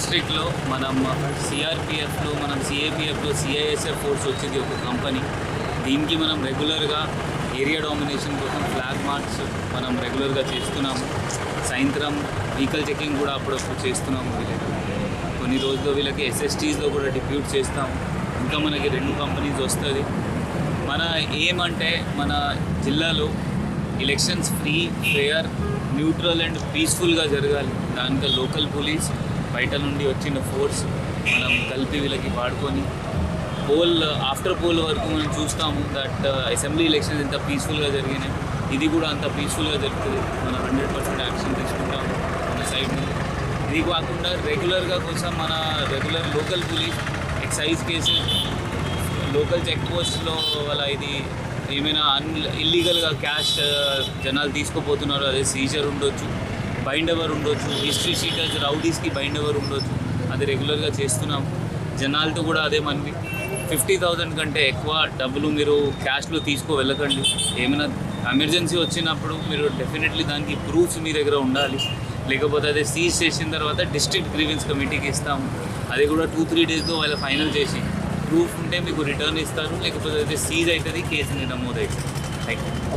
డిస్ట్రిక్ట్లో మనం సిఆర్పిఎఫ్లో మనం సిఏపిఎఫ్లో సిఐఎస్ఎఫ్ ఫోర్స్ వచ్చింది ఒక కంపెనీ. దీనికి మనం రెగ్యులర్గా ఏరియా డామినేషన్ కోసం ఫ్లాగ్ మార్చ్ మనం రెగ్యులర్గా చేస్తున్నాము. సాయంత్రం వెహికల్ చెకింగ్ కూడా అప్పుడప్పుడు చేస్తున్నాము వీళ్ళకి. కొన్ని రోజుల్లో వీళ్ళకి ఎస్ఎస్టీస్లో కూడా డిప్యూట్ చేస్తాము. ఇంకా మనకి రెండు కంపెనీస్ వస్తుంది మన ఏమంటే మన జిల్లాలో elections free fair neutral and పీస్ఫుల్గా జరగాలి. దానికి లోకల్ పోలీస్ బయట నుండి వచ్చిన ఫోర్స్ మనం కలిపి వీళ్ళకి వాడుకొని పోల్ ఆఫ్టర్ పోల్ వరకు మనం చూస్తాము దట్ అసెంబ్లీ ఎలక్షన్స్ ఎంత పీస్ఫుల్గా జరిగినాయి. ఇది కూడా అంత పీస్ఫుల్గా జరుగుతుంది. మనం హండ్రెడ్ పర్సెంట్ యాక్షన్ తీసుకుంటాము మన సైడ్ నుండి ఇది కాకుండా రెగ్యులర్గా కోసం మన regular local police excise cases local check పోస్ట్లో వాళ్ళ ఇది ఏమైనా అన్ ఇల్లీగల్గా క్యాష్ జనాలు తీసుకుపోతున్నారు అదే సీజర్ ఉండొచ్చు. బైండ్ ఎవర్ ఉండొచ్చు హిస్టరీ షీటర్స్ రౌడీస్కి బైండ్ ఎవర్ ఉండొచ్చు. అది రెగ్యులర్గా చేస్తున్నాం. జనాలతో కూడా అదే మనవి. ఫిఫ్టీ థౌజండ్ కంటే ఎక్కువ డబ్బులు మీరు క్యాష్లో తీసుకో వెళ్ళకండి. ఏమైనా ఎమర్జెన్సీ వచ్చినప్పుడు మీరు డెఫినెట్లీ దానికి ప్రూఫ్స్ మీ దగ్గర ఉండాలి. లేకపోతే అదే సీజ్ చేసిన తర్వాత డిస్ట్రిక్ట్ గ్రీవెన్స్ కమిటీకి ఇస్తాము. అది కూడా టూ త్రీ డేస్లో వాళ్ళు ఫైనల్ చేసి ప్రూఫ్ ఉంటే మీకు రిటర్న్ ఇస్తారు. లేకపోతే అయితే సీజ్ అవుతుంది కేసు నమోదు అవుతుంది థ్యాంక్ యూ